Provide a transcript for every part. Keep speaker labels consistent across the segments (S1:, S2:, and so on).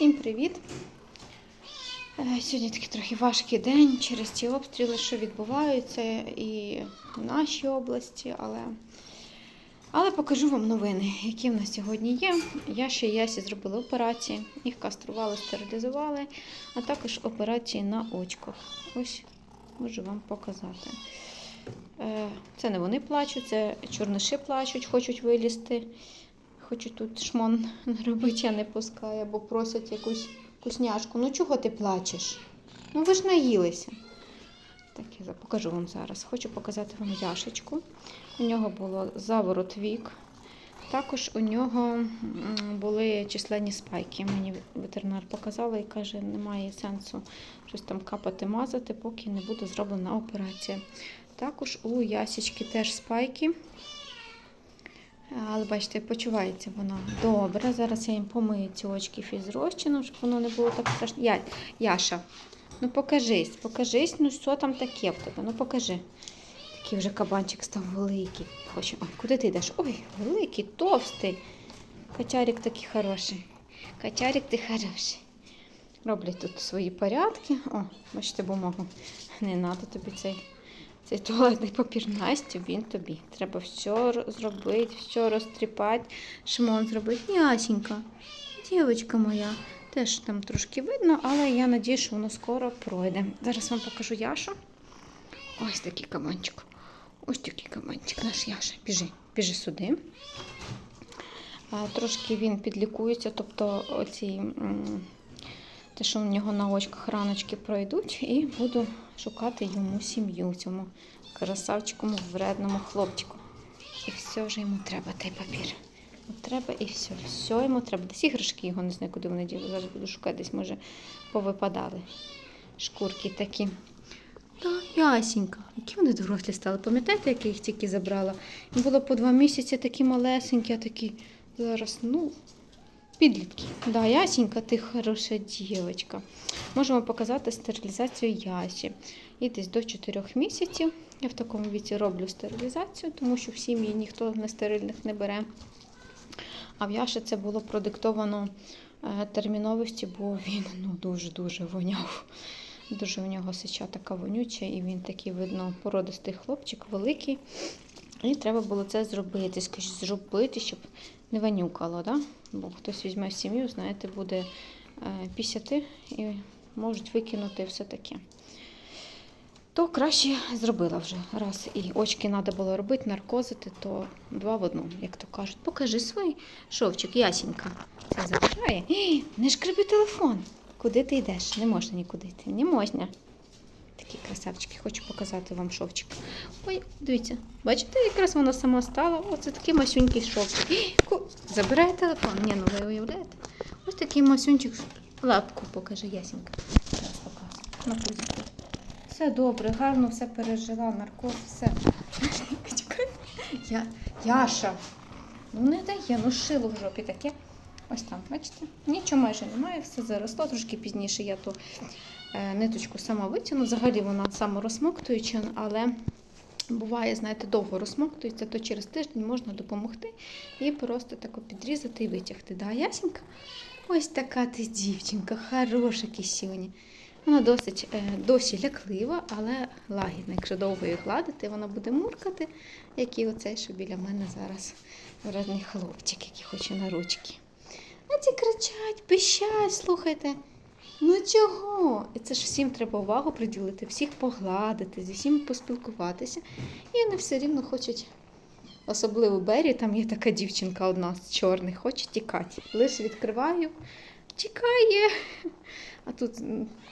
S1: Всім привіт! Е, Сьогодні такий трохи важкий день через ті обстріли, що відбуваються і в нашій області, але, але покажу вам новини, які в нас сьогодні є. Я ще Ясі зробила операції, їх кастрували, стерилізували, а також операції на очках. Ось можу вам показати. Е, Це не вони плачуть, це чорниши плачуть, хочуть вилізти. Хочуть тут шмон робити, а не пускає, бо просять якусь вкусняшку. Ну чого ти плачеш? Ну ви ж наїлися. Так, я покажу вам зараз. Хочу показати вам яшечку. У нього було заворот вік. Також у нього були численні спайки. Мені ветеринар показала і каже, немає сенсу щось там капати, мазати, поки не буде зроблена операція. Також у ясічки теж спайки. Але бачите, почувається вона добре. Зараз я їм помию ці очки фізрозчином, щоб воно не було так страшно. Я, Яша, ну покажись, покажись, ну що там таке в тебе? Ну покажи. Такий вже кабанчик став великий. Хоче. Ой, куди ти йдеш? Ой, великий, товстий. Качарик такий хороший. Качарик ти хороший. Роблять тут свої порядки. О, бачите, бумагу. Не треба тобі цей цей туалетний папір Настю, він тобі. Треба все зробити, все розтріпати, шмон зробити. Ясенька, дівчинка моя. Теж там трошки видно, але я надію, що воно скоро пройде. Зараз вам покажу Яшу. Ось такий кабанчик. Ось такий кабанчик наш Яша. Біжи, біжи сюди. Трошки він підлікується, тобто оці, м, те, що в нього на очках раночки пройдуть, і буду шукати йому сім'ю, цьому красавчикому вредному хлопчику. І все ж йому треба, той папір. Треба і все. Все йому треба. Десь іграшки його не знаю, куди вони діли. Зараз буду шукати, десь може повипадали. Шкурки такі. Та ясенька. Які вони дорослі стали. Пам'ятаєте, як я їх тільки забрала? Їм було по два місяці такі малесенькі, а такі зараз, ну, підлітки. Да, Ясенька, ти хороша дівчинка. Можемо показати стерилізацію Ясі. І десь до 4 місяців. Я в такому віці роблю стерилізацію, тому що в сім'ї ніхто нестерильних не бере. А в Яші це було продиктовано е, терміновості, бо він ну, дуже-дуже воняв. Дуже в нього сича така вонюча, і він такий, видно, породистий хлопчик, великий. І треба було це зробити. Скажіть, зробити, щоб не вонюкало, да? бо хтось візьме в сім'ю, знаєте, буде е, пісяти і можуть викинути все таке. То краще зробила вже. Раз і очки треба було робити, наркозити, то два в одну, як то кажуть. Покажи свій шовчик, ясенька. Це. Ей, Не шкреби телефон. Куди ти йдеш? Не можна нікуди йти. Не можна. Такі красавчики, хочу показати вам шовчик. Ой, дивіться, бачите, якраз вона сама стала. Оце такий масюнький шовчик. Забирає телефон. Ні, ну ви уявляєте? Ось такий масюнчик. Лапку покажи, ясенька. Зараз покажу. На. Все добре, гарно все пережила, наркоз, все. Я, Яша. Ну не дає, ну шило в жопі таке. Ось там, бачите? Нічого майже немає, все заросло. Трошки пізніше я е, ниточку сама витягну. Взагалі вона саморозмоктуюча, але буває, знаєте, довго розмоктується, то через тиждень можна допомогти і просто тако підрізати і витягти. Да, ясенька? Ось така ти дівчинка, хороша кисюня. Вона досить е, досі ляклива, але лагідна. Якщо довго її гладити, вона буде муркати, як і оцей, що біля мене зараз вредний хлопчик, який хоче на ручки. А ці кричать, пищать, слухайте. Ну чого? І це ж всім треба увагу приділити, всіх погладити, зі всім поспілкуватися. І вони все рівно хочуть, особливо Бері, там є така дівчинка одна з чорних, хоче тікати. Лише відкриваю, тікає. А тут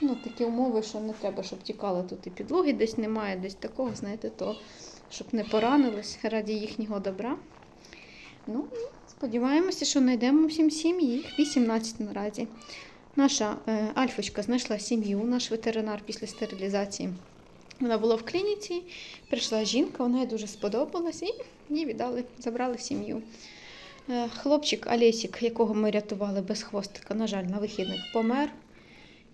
S1: ну, такі умови, що не треба, щоб тікала тут і підлоги десь немає, десь такого, знаєте, то щоб не поранились раді їхнього добра. Ну сподіваємося, що знайдемо всім сім'ї. Їх 18 наразі. Наша е, Альфочка знайшла сім'ю, наш ветеринар після стерилізації. Вона була в клініці, прийшла жінка, вона їй дуже сподобалась і її віддали, забрали в сім'ю. Е, Хлопчик Олесік, якого ми рятували без хвостика, на жаль, на вихідних помер.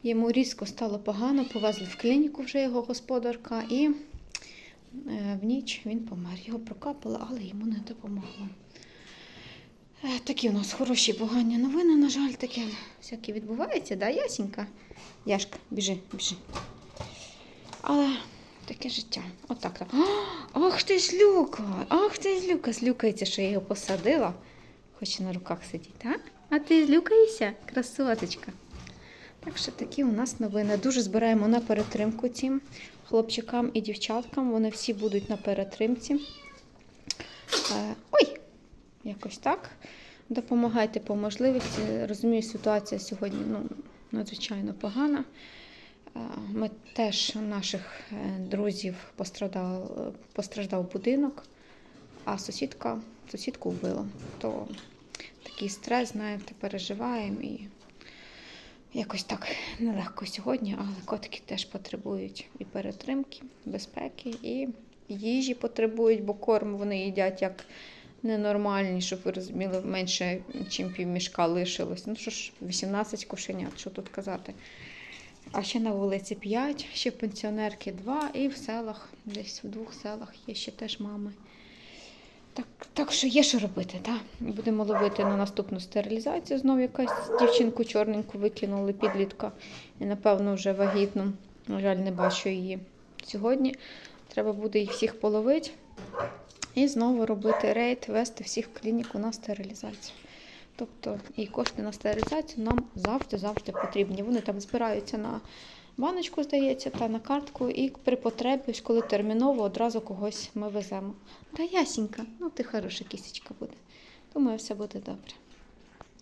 S1: Йому різко стало погано, повезли в клініку вже його господарка, і е, в ніч він помер. Його прокапало, але йому не допомогло. Е, Такі у нас хороші погані новини, на жаль, таке всяке відбувається, да, Ясінька? Яшка, біжи, біжи. Але таке життя. Отак так. Ах ти ж Люка! Ах ти ж Люка! Злюкається, що я його посадила. Хоче на руках сидіти, а? А ти злюкаєшся, красоточка. Так що такі у нас новини. Дуже збираємо на перетримку цим хлопчикам і дівчаткам. Вони всі будуть на перетримці. Е, Ой! Якось так. Допомагайте по можливості. Розумію, ситуація сьогодні ну, надзвичайно погана. Ми теж наших е, друзів пострадав, постраждав будинок, а сусідка, сусідку вбила. То такий стрес, знаєте, переживаємо і якось так нелегко сьогодні, але котики теж потребують і перетримки, безпеки, і їжі потребують, бо корм вони їдять як ненормальні, щоб ви розуміли, менше, ніж півмішка лишилось. Ну що ж, 18 кошенят, що тут казати. А ще на вулиці 5, ще пенсіонерки 2, і в селах, десь в двох селах є ще теж мами. Так, так що є що робити, так? Будемо ловити на наступну стерилізацію. Знову якась дівчинку чорненьку викинули підлітка. І, напевно, вже вагітну. На жаль, не бачу її сьогодні. Треба буде їх всіх половити. І знову робити рейд, вести всіх в клініку на стерилізацію. Тобто і кошти на стерилізацію нам завжди-завжди потрібні. Вони там збираються на баночку, здається, та на картку, і при потребі, коли терміново, одразу когось ми веземо. Та ясінька, ну ти хороша кісечка буде. Думаю, все буде добре.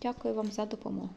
S1: Дякую вам за допомогу.